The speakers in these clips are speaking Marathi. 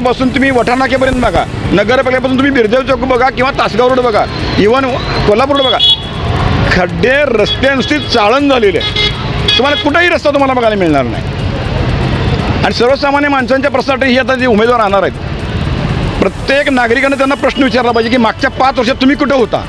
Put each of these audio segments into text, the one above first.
चौकीपासून तुम्ही वठानाक्यापर्यंत बघा. नगरपालिकेपासून तुम्ही बिरदेव चौक बघा किंवा तासगाव रोड बघा. इवन कोल्हापूर रोड बघा. खड्डे रस्ते चाळण झालेले. आहे तुम्हाला कुठंही रस्ता तुम्हाला बघायला मिळणार नाही. आणि सर्वसामान्य माणसांच्या प्रश्नासाठी ही आता जे उमेदवार राहणार आहेत. प्रत्येक नागरिकानं त्यांना प्रश्न विचारला पाहिजे की मागच्या पाच वर्षात तुम्ही कुठं होता?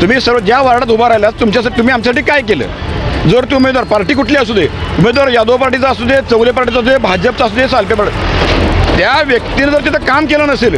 तुम्ही सर्व ज्या वार्डात उभा राहिलात तुमच्यासाठी तुम्ही आमच्यासाठी काय केलं? जर ते उमेदवार पार्टी कुठली असू दे? उमेदवार यादव पार्टीचा असू दे चौले पार्टीचा असू दे भाजपचा असू दे सालपे पार्टी त्या व्यक्तीनं जर तिथं काम केलं नसेल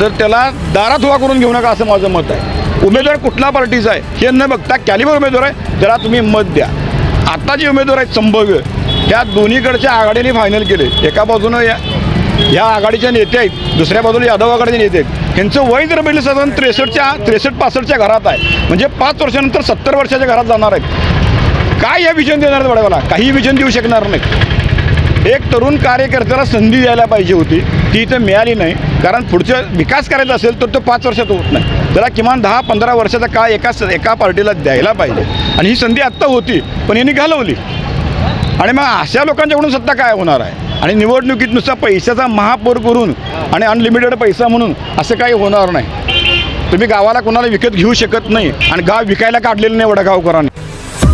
तर त्याला दारात उभा करून घेऊ नका असं माझं मत आहे. उमेदवार कुठल्या पार्टीचा आहे हे न बघता कॅलिबर उमेदवार आहे त्याला तुम्ही मत द्या. आता जे उमेदवार आहेत संभाव्य त्या दोन्हीकडच्या आघाडीने फायनल केले. एका बाजूनं या ह्या आघाडीच्या नेते आहेत दुसऱ्या बाजूला यादव आघाडीचे नेते आहेत. ह्यांचं वय जर बघितलं साधारण त्रेसष्टच्या त्रेसष्ट पासष्टच्या घरात आहे. म्हणजे पाच वर्षानंतर सत्तर वर्षाच्या घरात जाणार आहेत. काय या विजन देणार आहेत काही विजन देऊ शकणार नाही एक तरुण कार्यकर्त्याला संधी द्यायला पाहिजे होती. ती इथं मिळाली नाही. कारण पुढचं विकास करायचा असेल तर तो पाच वर्षात होत नाही. त्याला किमान दहा पंधरा वर्षाचा काळ एका एका पार्टीला द्यायला पाहिजे. आणि ही संधी आत्ता होती पण यांनी घालवली. आणि मग अशा लोकांच्याकडून सत्ता काय होणार आहे? आणि निवडणुकीत नुसता पैशाचा महापौर करून आणि अनलिमिटेड पैसा म्हणून असं काही होणार नाही. तुम्ही गावाला कोणाला विकत घेऊ शकत नाही आणि गाव विकायला काढलेलं नाही वडगावकरांनी.